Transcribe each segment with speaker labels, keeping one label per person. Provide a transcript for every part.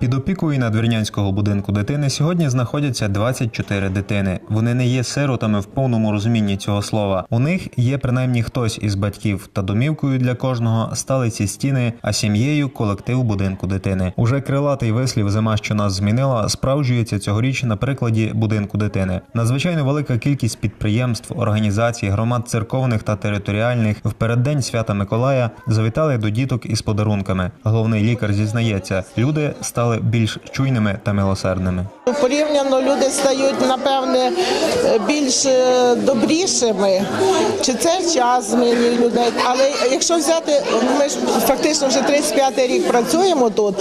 Speaker 1: Під опікою надвірнянського будинку дитини сьогодні знаходяться 24 дитини. Вони не є сиротами в повному розумінні цього слова. У них є принаймні хтось із батьків, та домівкою для кожного стали ці стіни, а сім'єю колектив будинку дитини. Уже крилатий вислів зима, що нас змінила, справджується цьогоріч на прикладі будинку дитини. Надзвичайно велика кількість підприємств, організацій, громад церковних та територіальних в переддень свята Миколая завітали до діток із подарунками. Головний лікар зізнається, люди стали більш чуйними та милосердними.
Speaker 2: Порівняно люди стають, напевне, більш е, добрішими. Чи це час змінює людей? Але якщо взяти, ми ж фактично вже 35-й рік працюємо тут,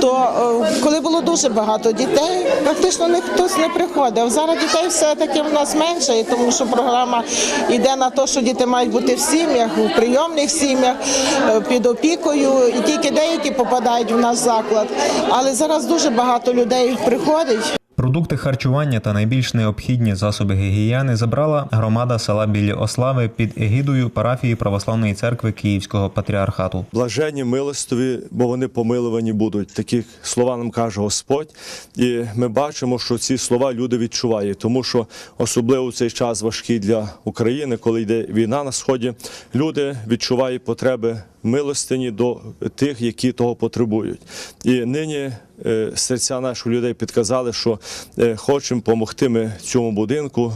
Speaker 2: то е, коли було дуже багато дітей, практично ніхто не приходив. Зараз дітей все-таки в нас менше, тому що програма йде на те, що діти мають бути в сім'ях, у прийомних сім'ях, е, під опікою, і тільки деякі попадають в наш заклад. Але зараз дуже багато людей приходить.
Speaker 1: Продукти харчування та найбільш необхідні засоби гігієни забрала громада села Білі Ослави під егідою парафії Православної церкви Київського патріархату.
Speaker 3: Блаженні милостиві, бо вони помилувані будуть. Такі слова нам каже Господь. І ми бачимо, що ці слова люди відчувають, тому що особливо цей час важкий для України, коли йде війна на сході, люди відчувають потреби милостині до тих, які того потребують. І нині серця наших людей підказали, що е, хочемо допомогти ми цьому будинку,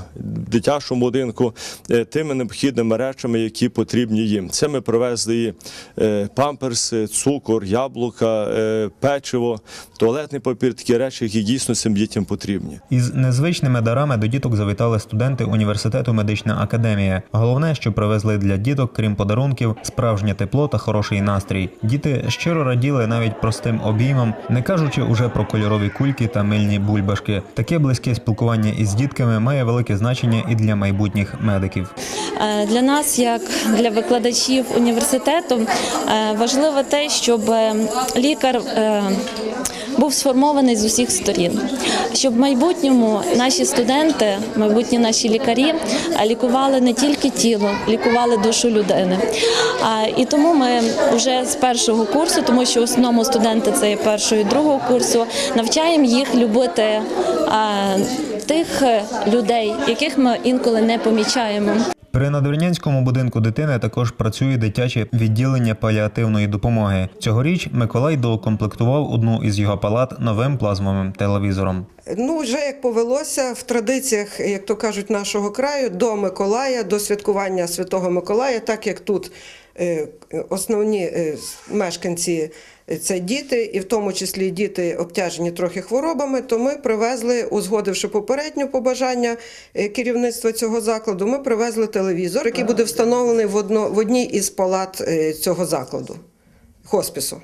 Speaker 3: дитячому будинку, е, тими необхідними речами, які потрібні їм. Це ми привезли е, памперси, цукор, яблука, е, печиво, туалетний папір, такі речі, які дійсно цим дітям потрібні.
Speaker 1: Із незвичними дарами до діток завітали студенти університету Медична академія. Головне, що привезли для діток, крім подарунків, справжнє тепло та хороший настрій. Діти щиро раділи навіть простим обіймам, не кажучи уже про кольорові кульки та мильні бульбашки. Таке близьке спілкування із дітками має велике значення і для майбутніх медиків.
Speaker 4: Е, Для нас, як для викладачів університету, е, важливо те, щоб е, лікар був сформований з усіх сторін, щоб в майбутньому наші студенти, майбутні наші лікарі лікували не тільки тіло, лікували душу людини. І тому ми вже з першого курсу, тому що в основному студенти це є першого і другого курсу, навчаємо їх любити тих е, людей, яких ми інколи не помічаємо.
Speaker 1: При надвірнянському будинку дитини також працює дитяче відділення паліативної допомоги. Цьогоріч Миколай доукомплектував одну із його палат новим плазмовим телевізором.
Speaker 5: Ну, вже як повелося в традиціях, як то кажуть, нашого краю, до Миколая, до святкування Святого Миколая, так як тут основні е, мешканці е, це діти, і в тому числі діти обтяжені трохи хворобами, то ми привезли, узгодивши попереднє побажання е, керівництва цього закладу, ми привезли телевізор, який буде встановлений в, одній із палат е, цього закладу, хоспісу.